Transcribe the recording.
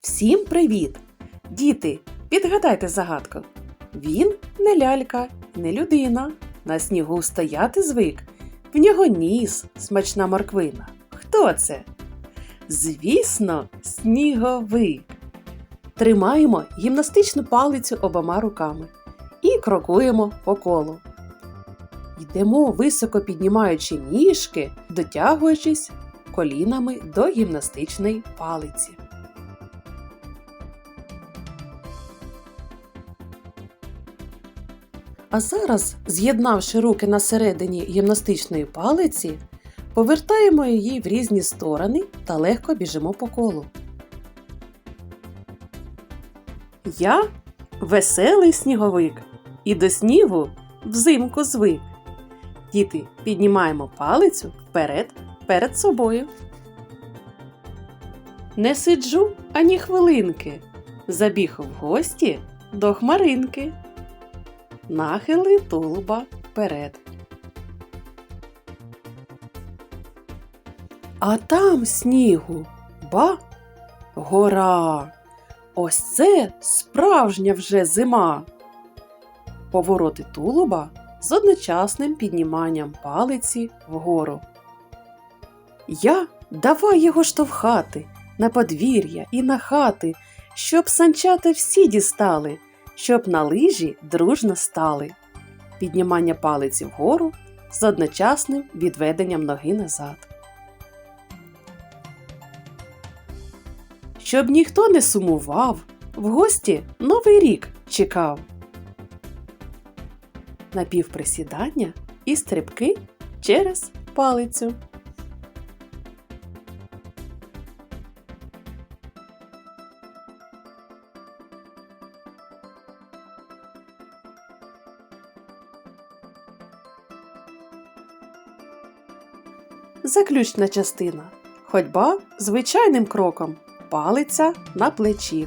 Всім привіт! Діти, підгадайте загадку. Він не лялька, не людина. На снігу стояти звик. В нього ніс, смачна морквина. Хто це? Звісно, сніговик. Тримаємо гімнастичну палицю обома руками і крокуємо по колу. Йдемо високо піднімаючи ніжки, дотягуючись колінами до гімнастичної палиці. А зараз, з'єднавши руки на середині гімнастичної палиці, повертаємо її в різні сторони та легко біжимо по колу. Я веселий сніговик і до снігу взимку звик. Діти, піднімаємо палицю вперед перед собою. Не сиджу ані хвилинки. Забіг в гості до хмаринки. Нахили тулуба вперед. А там снігу ба гора. Ось це справжня вже зима. Повороти тулуба з одночасним підніманням палиці вгору. Я давай його штовхати на подвір'я і на хати, щоб санчата всі дістали, щоб на лижі дружно стали. Піднімання палиці вгору з одночасним відведенням ноги назад. Щоб ніхто не сумував, в гості новий рік чекав. Напівприсідання і стрибки через палицю. Заключна частина. Ходьба звичайним кроком. Палиця на плечі.